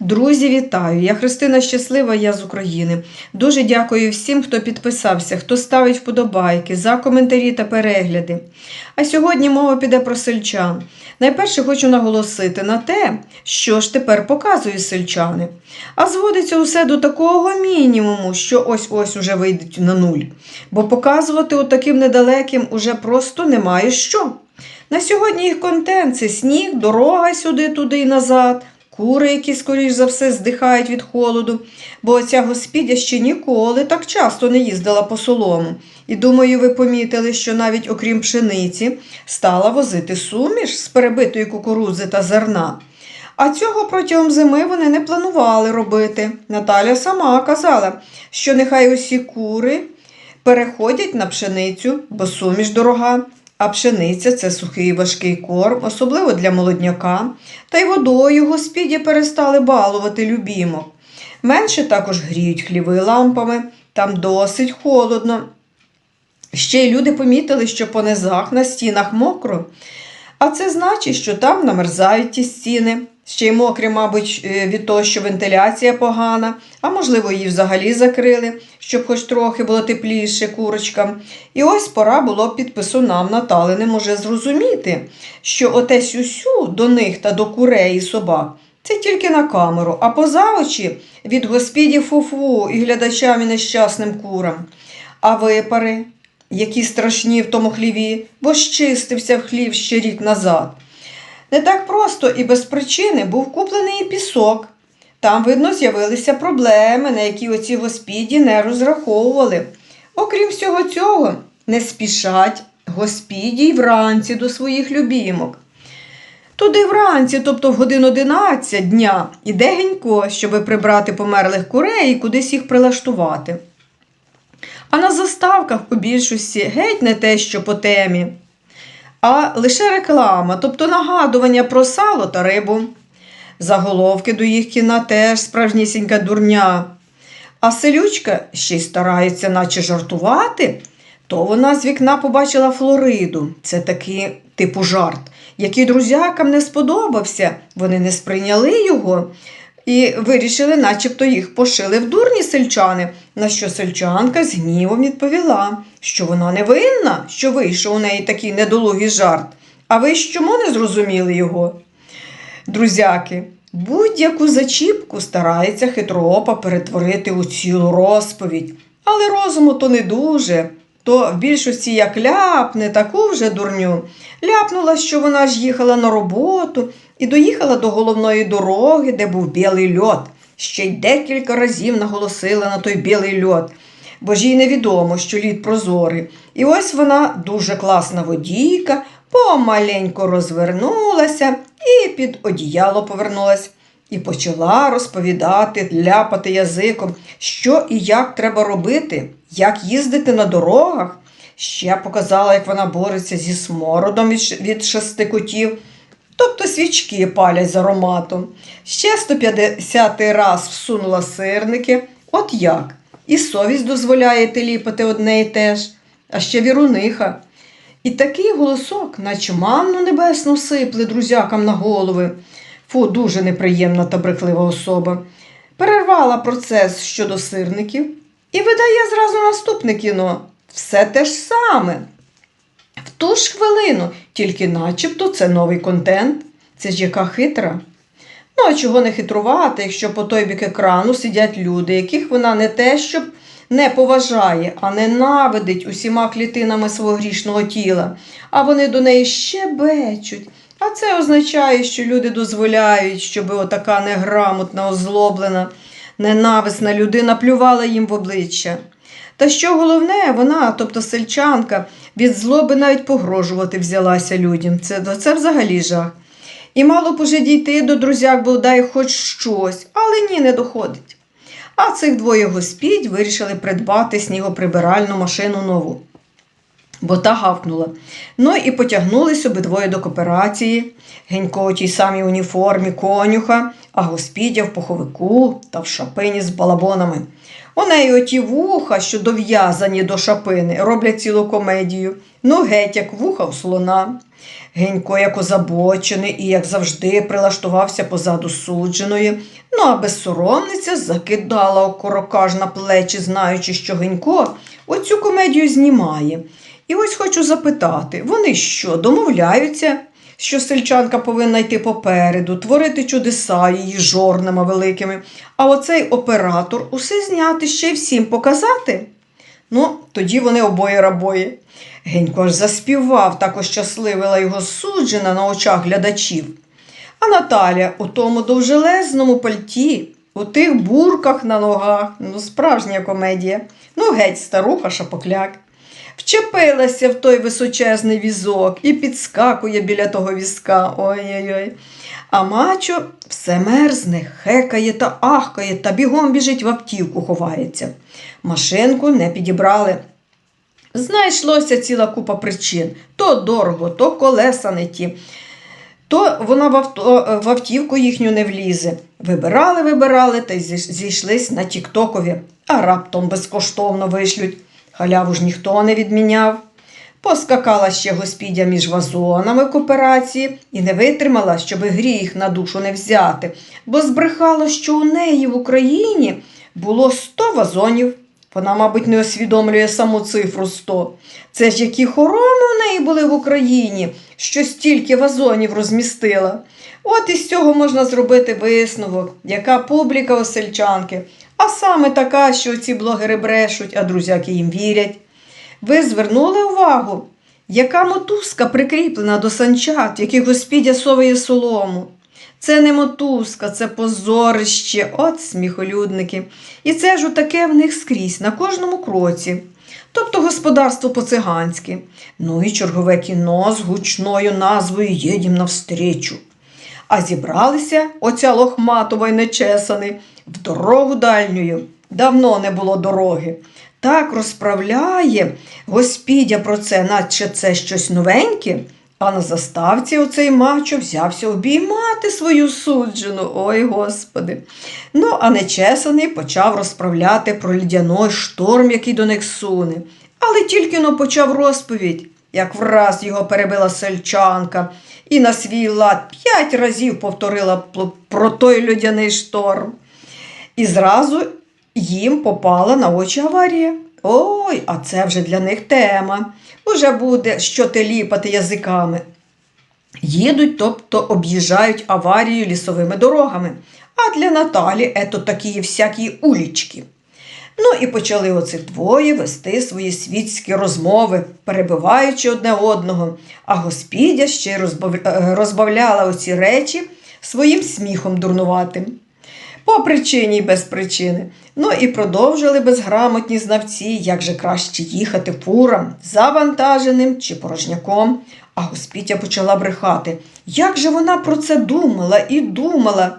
Друзі, вітаю! Я Христина Щаслива, я з України. Дуже дякую всім, хто підписався, хто ставить вподобайки, за коментарі та перегляди. А сьогодні мова піде про сельчан. Найперше хочу наголосити на те, що ж тепер показують сельчани. А зводиться усе до такого мінімуму, що ось-ось уже вийдуть на нуль. Бо показувати от таким недалеким уже просто немає що. На сьогодні їх контент це сніг, дорога сюди-туди і назад. Кури, які, скоріш за все, здихають від холоду, бо оця господя ще ніколи так часто не їздила по солому. І думаю, ви помітили, що навіть окрім пшениці стала возити суміш з перебитої кукурудзи та зерна. А цього протягом зими вони не планували робити. Наталя сама казала, що нехай усі кури переходять на пшеницю, бо суміш дорога. А пшениця це сухий важкий корм, особливо для молодняка. Та й водою господі перестали балувати любімок. Менше також гріють хліви лампами, там досить холодно. Ще й люди помітили, що по низах на стінах мокро. А це значить, що там намерзають ті стіни. Ще й мокрі, мабуть, е, від того, що вентиляція погана, а можливо, її взагалі закрили, щоб хоч трохи було тепліше курочкам. І ось пора було підписунам Наталиним уже зрозуміти, що оте сюсю до них та до курей і собак це тільки на камеру, а поза очі від господі фуфу і глядачам і нещасним курам. А випари, які страшні в тому хліві, бо щистився в хлів ще рік назад. Не так просто і без причини був куплений і пісок. Там, видно, з'явилися проблеми, на які оці господі не розраховували. Окрім всього цього, не спішать господі вранці до своїх любімок. Туди вранці, тобто в годин 11 дня, іде генько, щоби прибрати померлих курей і кудись їх прилаштувати. А на заставках у більшості геть не те, що по темі а лише реклама, тобто нагадування про сало та рибу. Заголовки до їх кіна теж справжнісінька дурня. А селючка ще й старається, наче жартувати, то вона з вікна побачила Флориду. Це такий типу жарт, який друзякам не сподобався. Вони не сприйняли його і вирішили, начебто їх пошили в дурні сельчани, на що сельчанка з гнівом відповіла, що вона не винна, що вийшов у неї такий недолугий жарт. А ви ж чому не зрозуміли його? Друзяки, будь-яку зачіпку старається хитроопа перетворити у цілу розповідь, але розуму то не дуже. То в більшості як ляпне таку вже дурню. Ляпнула, що вона ж їхала на роботу і доїхала до головної дороги, де був білий льот. Ще й декілька разів наголосила на той білий льот, бо ж їй невідомо, що лід прозорий. І ось вона дуже класна водійка, помаленько розвернулася і під одіяло повернулась. І почала розповідати, ляпати язиком, що і як треба робити, як їздити на дорогах. Ще показала, як вона бореться зі смородом від, шести котів, тобто свічки палять з ароматом. Ще 150 раз всунула сирники. От як. І совість дозволяє теліпати одне і те ж, а ще віруниха. І такий голосок, наче манну небесну сипли друзякам на голови. Фу, дуже неприємна та брехлива особа. Перервала процес щодо сирників і видає зразу наступне кіно. Все те ж саме. Ту ж хвилину, тільки начебто це новий контент. Це ж яка хитра. Ну, а чого не хитрувати, якщо по той бік екрану сидять люди, яких вона не те, щоб не поважає, а ненавидить усіма клітинами свого грішного тіла, а вони до неї щебечуть. А це означає, що люди дозволяють, щоб отака неграмотна, озлоблена, ненависна людина плювала їм в обличчя. Та що головне, вона, тобто сельчанка, від злоби навіть погрожувати взялася людям. Це, це взагалі жах. І мало б уже дійти до друзяк, бо дай хоч щось, але ні, не доходить. А цих двоє господь вирішили придбати снігоприбиральну машину нову. Бо та гавкнула. Ну і потягнулись обидвоє до кооперації. Генько у тій самій уніформі конюха, а господя в пуховику та в шапині з балабонами. У неї оті вуха, що дов'язані до шапини, роблять цілу комедію. Ну, геть, як вуха у слона. Генько, як озабочений і, як завжди, прилаштувався позаду судженої. Ну, а безсоромниця закидала окорокаж на плечі, знаючи, що Генько оцю комедію знімає. І ось хочу запитати: вони що, домовляються, що сельчанка повинна йти попереду, творити чудеса її жорнами великими, а оцей оператор усе зняти ще й всім показати? Ну, тоді вони обоє рабої. Генько аж заспівав, так ощасливила його суджена на очах глядачів. А Наталя у тому довжелезному пальті, у тих бурках на ногах, ну, справжня комедія, ну, геть старуха шапокляк. Вчепилася в той височезний візок і підскакує біля того візка. Ой-ой-ой. А мачо все мерзне, хекає та ахкає та бігом біжить в автівку, ховається. Машинку не підібрали. Знайшлося ціла купа причин. То дорого, то колеса не ті, то вона в, авто, в автівку їхню не влізе. Вибирали, вибирали та й зійшлись на Тіктокові, а раптом безкоштовно вишлють. Халяву ж ніхто не відміняв. Поскакала ще господя між вазонами кооперації і не витримала, щоб гріх на душу не взяти, бо збрехала, що у неї в Україні було 100 вазонів. Вона, мабуть, не усвідомлює саму цифру 100. Це ж які хороми у неї були в Україні, що стільки вазонів розмістила. От із цього можна зробити висновок, яка публіка у сельчанки, а саме така, що ці блогери брешуть, а друзяки їм вірять. Ви звернули увагу, яка мотузка прикріплена до санчат, в яких господя соває солому. Це не мотузка, це позорище, от сміхолюдники. І це ж таке в них скрізь, на кожному кроці. Тобто господарство по-циганськи. Ну і чергове кіно з гучною назвою Єдім навстрічу. А зібралися оця лохматова й нечесаний в дорогу дальнюю. Давно не було дороги. Так розправляє господя про це, наче це щось новеньке. А на заставці оцей мачо взявся обіймати свою суджену. Ой, господи. Ну, а нечесаний почав розправляти про лідяний шторм, який до них суне. Але тільки но почав розповідь, як враз його перебила сельчанка, і на свій лад п'ять разів повторила про той льодяний шторм. І зразу їм попала на очі аварія. Ой, а це вже для них тема. Уже буде що теліпати язиками. Їдуть, тобто об'їжджають аварію лісовими дорогами. А для Наталі ето такі всякі улічки. Ну і почали оцих двоє вести свої світські розмови, перебиваючи одне одного, а господя ще розбавляла оці речі своїм сміхом дурнуватим. По причині й без причини. Ну і продовжили безграмотні знавці, як же краще їхати фурам, завантаженим чи порожняком. А Госпітя почала брехати. Як же вона про це думала і думала?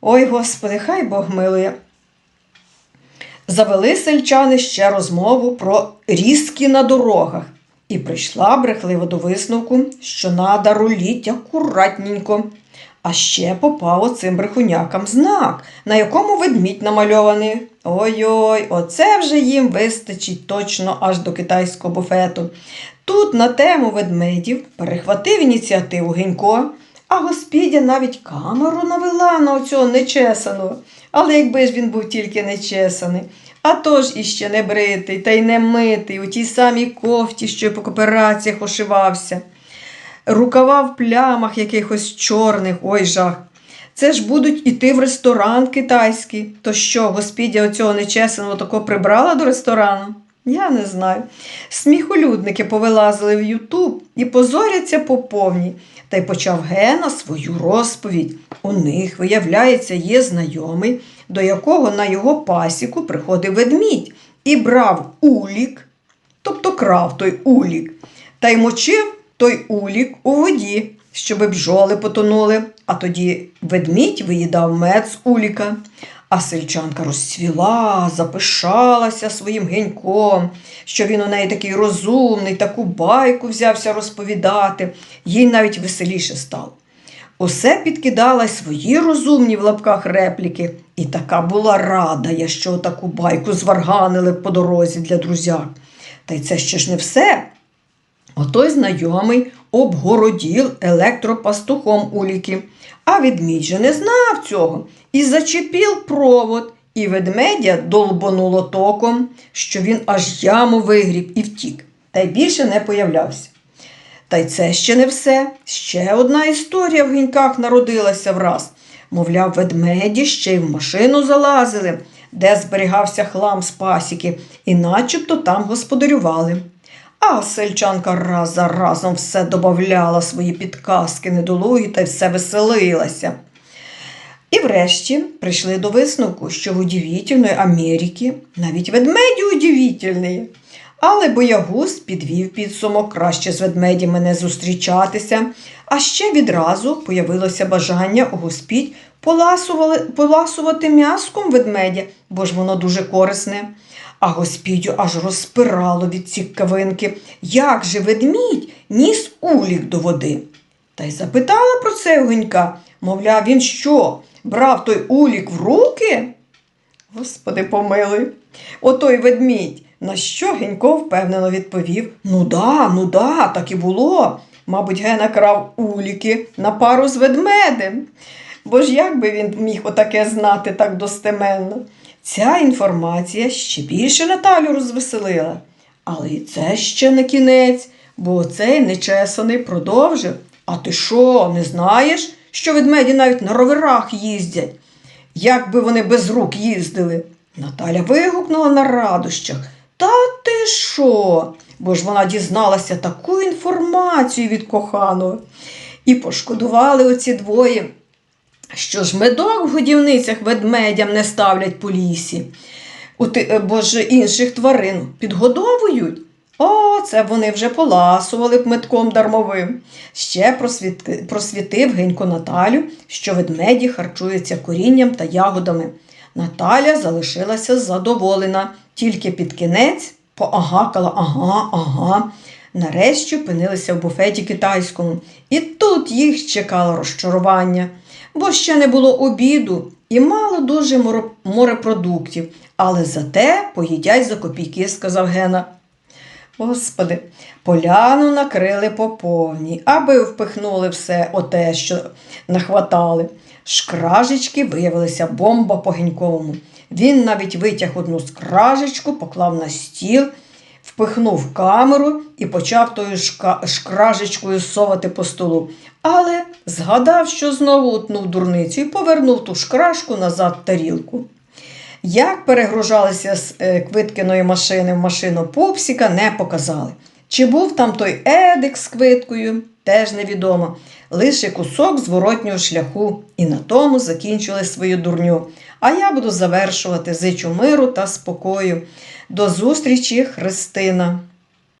Ой, Господи, хай Бог милує. Завели сельчани ще розмову про різки на дорогах. І прийшла брехливо до висновку, що надо руліть акуратненько. А ще попав оцим брехунякам знак, на якому ведмідь намальований. Ой-ой, оце вже їм вистачить точно аж до китайського буфету. Тут на тему ведмедів перехватив ініціативу Генько, а господя навіть камеру навела на оцього нечесаного. Але якби ж він був тільки нечесаний, а то ж іще не бритий та й не митий у тій самій кофті, що й по коопераціях ошивався. Рукава в плямах якихось чорних, ой жах. Це ж будуть іти в ресторан китайський. То що, господя оцього нечесаного тако прибрала до ресторану? Я не знаю. Сміхолюдники повилазили в Ютуб і позоряться по повній. Та й почав Гена свою розповідь. У них, виявляється, є знайомий, до якого на його пасіку приходив ведмідь і брав улік, тобто крав той улік, та й мочив той улік у воді, щоби бджоли потонули, а тоді ведмідь виїдав мед з уліка. А сельчанка розцвіла, запишалася своїм геньком, що він у неї такий розумний, таку байку взявся розповідати, їй навіть веселіше стало. Усе підкидала свої розумні в лапках репліки, і така була рада, я, що таку байку зварганили по дорозі для друзяк. Та й це ще ж не все. Отой знайомий обгороділ електропастухом уліки. А ведмідь же не знав цього і зачепив провод, і ведмедя долбонуло током, що він аж яму вигріб і втік, та й більше не появлявся. Та й це ще не все. Ще одна історія в гіньках народилася враз. Мовляв, ведмеді ще й в машину залазили, де зберігався хлам з пасіки, і начебто там господарювали. А сельчанка раз за разом все додавала свої підказки недолугі та все веселилася. І врешті прийшли до висновку, що в удивительної Америки навіть ведмеді удивительні. Але боягуз підвів підсумок краще з ведмедями не зустрічатися, а ще відразу появилося бажання у госпіть поласувати м'яском ведмедя, бо ж воно дуже корисне. А госпідю аж розпирало від цікавинки, як же ведмідь ніс улік до води. Та й запитала про це огонька, мовляв, він що, брав той улік в руки? Господи, помилуй. Отой ведмідь. На що Генько впевнено відповів: Ну да, ну да, так і було. Мабуть, Гена крав уліки на пару з ведмедем. Бо ж як би він міг отаке знати так достеменно? Ця інформація ще більше Наталю розвеселила. Але і це ще не кінець, бо цей нечесаний продовжив. А ти що, не знаєш, що ведмеді навіть на роверах їздять? Як би вони без рук їздили? Наталя вигукнула на радощах. Та ти що? Бо ж вона дізналася таку інформацію від коханого. І пошкодували оці двоє, що ж медок в годівницях ведмедям не ставлять по лісі, е, бо ж інших тварин підгодовують. О, це вони вже поласували б метком дармовим. Ще просвіти- просвітив Генько Наталю, що ведмеді харчуються корінням та ягодами. Наталя залишилася задоволена, тільки під кінець поагакала ага, ага. Нарешті опинилися в буфеті китайському, і тут їх чекало розчарування, бо ще не було обіду і мало дуже морепродуктів, але зате поїдять за копійки, сказав Гена. Господи, поляну накрили по повній, аби впихнули все оте, що нахватали. Шкражечки виявилися бомба по геньковому. Він навіть витяг одну скражечку, поклав на стіл, впихнув камеру і почав тою шкражечкою совати по столу. Але згадав, що знову утнув дурницю і повернув ту шкражку назад в тарілку. Як перегружалися з е, Квиткиної машини в машину Пупсіка, не показали. Чи був там той Едик з квиткою, теж невідомо. Лише кусок зворотнього шляху, і на тому закінчили свою дурню. А я буду завершувати зичу миру та спокою. До зустрічі, Христина!